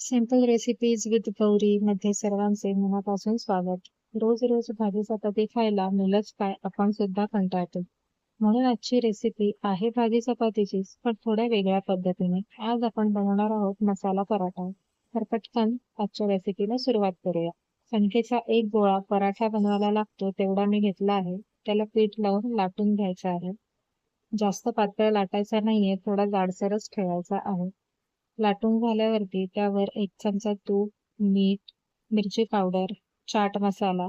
Simple recipes with Gauri मध्ये सर्वांचे मनापासून स्वागत. रोज रोज भाजी चपाती खायला मुलंच काय आपण सुद्धा कंटाळतो. म्हणून आजची रेसिपी आहे भाजी चपातीचीच पण थोड्या वेगळ्या पद्धतीने. आज आपण बनवणार आहोत मसाला पराठा. तर पटकन आजच्या रेसिपीला सुरुवात करूया. संख्येचा एक गोळा पराठा बनवायला लागतो तेवढा मी घेतला आहे. त्याला पीठ लावून लाटून घ्यायचं आहे. जास्त पातळ लाटायचा नाहीये थोडा जाडसरच ठेवायचा आहे. लाटून झाल्यावरती त्यावर एक चमचा तूप मीठ मिरची पावडर चाट मसाला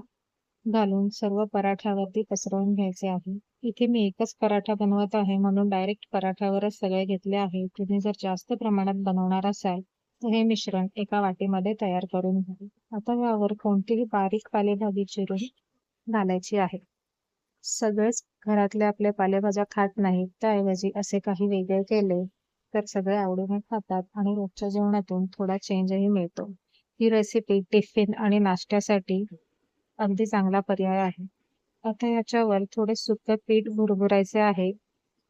घालून सर्व पराठ्यावरती पसरवून घ्यायचे आहे. इथे मी एकच पराठा बनवत आहे म्हणून डायरेक्ट पराठ्यावरच सगळे घेतले आहे. तुम्ही जर जास्त प्रमाणात बनवणार असाल तर हे मिश्रण एका वाटीमध्ये तयार करून घ्या. आता यावर कोणतीही बारीक पालेभाजी चिरून घालायची आहे. सगळेच घरातले आपले पालेभाज्या खात नाहीत. त्याऐवजी असे काही वेगळे केले तर सगळे आवडीने खातात आणि रोजच्या जेवणातून थोडा चेंजही मिळतो. ही रेसिपी टिफिन आणि नाश्त्यासाठी अगदी चांगला पर्याय आहे. आता याच्यावर थोडे सुकं पीठ भुरभुरायचे आहे.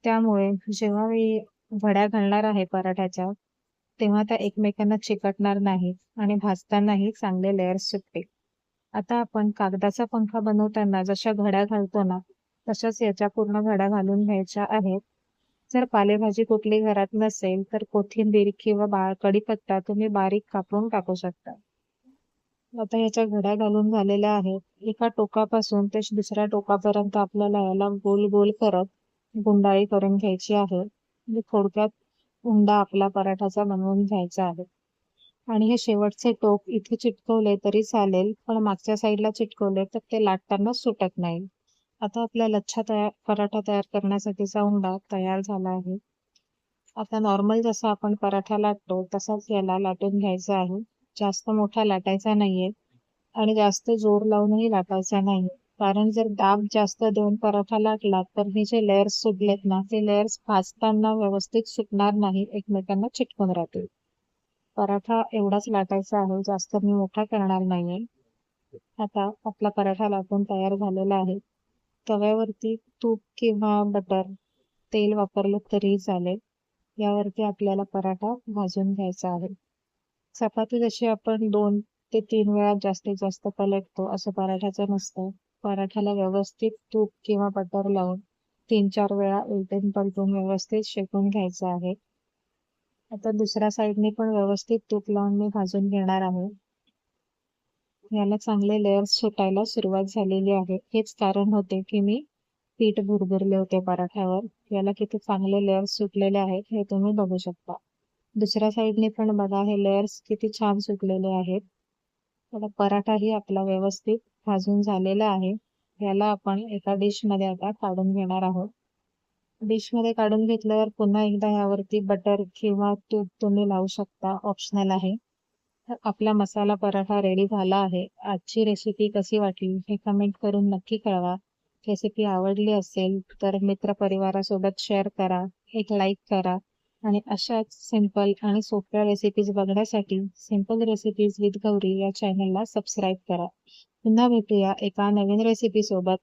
त्यामुळे जेव्हा मी वड्या घालणार आहे पराठ्याच्या तेव्हा त्या एकमेकांना चिकटणार नाहीत आणि भाजतानाही चांगले लेअर्स सुटते आता आपण कागदाचा पंखा बनवताना जशा घड्या घालतो ना तशाच याच्या पूर्ण घड्या घालून घ्यायच्या आहेत. जर पालेभाजी कुठली घरात नसेल तर कोथिंबीर किंवा बा कडीपत्ता तुम्ही बारीक कापून टाकू शकता. आता याच्या घड्या घालून झालेल्या आहेत. एका टोकापासून ते दुसऱ्या टोकापर्यंत आपल्याला याला गोल गोल करत गुंडाळी करून घ्यायची आहे. म्हणजे थोडक्यात उंडा आपला पराठाचा बनवून घ्यायचा आहे. आणि हे शेवटचे टोक इथे चिटकवले तरी चालेल पण मागच्या साईडला चिटकवले तर ते लाटताना सुटत नाही. आता आपला लच्छा तयार पराठा तयार करण्यासाठीचा उंडा तयार झाला आहे. आता नॉर्मल जसा आपण पराठा लाटतो तसाच याला लाटून घ्यायचा आहे. जास्त मोठा लाटायचा नाहीये आणि जास्त जोर लावूनही लाटायचा नाही कारण जर दाब जास्त देऊन पराठा लाटला तर हे जे लेअर्स सुटलेत ना ते लेअर्स भाजताना व्यवस्थित सुटणार नाही एकमेकांना चिटकून राहतील. पराठा एवढाच लाटायचा आहे जास्त मी मोठा करणार नाहीये. आता आपला पराठा लाटून तयार झालेला आहे. तव्यावरती तूप किंवा बटर तेल वापरलं तरी चालेल. यावरती आपल्याला पराठा भाजून घ्यायचा आहे. चपाती जशी आपण दोन ते तीन वेळा जास्तीत जास्त पलटतो असं पराठ्याचं नसतं. पराठ्याला व्यवस्थित तूप किंवा बटर लावून तीन चार वेळा उलटून पलटून व्यवस्थित शेकून घ्यायचं आहे. आता दुसऱ्या साईडने पण व्यवस्थित तूप लावून मी भाजून घेणार आहे. याला चांगले लेअर्स सुटायला सुरुवात झालेली आहे. हेच कारण होते की मी पीठ भुरभुरले होते पराठ्यावर. याला किती चांगले लेअर्स सुटलेले आहेत हे तुम्ही बघू शकता. दुसऱ्या साईडने पण बघा हे लेअर्स किती छान सुटलेले आहेत. आता पराठाही आपला व्यवस्थित भाजून झालेला आहे. याला आपण एका डिशमध्ये आता काढून घेणार आहोत. डिशमध्ये काढून घेतल्यावर पुन्हा एकदा यावरती बटर किंवा तूप तुम्ही लावू शकता. ऑप्शनल आहे. आपला मसाला पराठा रेडी झाला आहे. आजची रेसिपी कशी वाटली हे कमेंट करून नक्की कळवा. रेसिपी आवडली असेल तर मित्र परिवारासोबत शेअर करा एक लाईक करा आणि अशाच सिंपल आणि सोप्या रेसिपीज बघण्यासाठी सिंपल रेसिपीज विथ गौरी या चॅनलला सबस्क्राईब करा. पुन्हा भेटूया एका नवीन रेसिपी सोबत.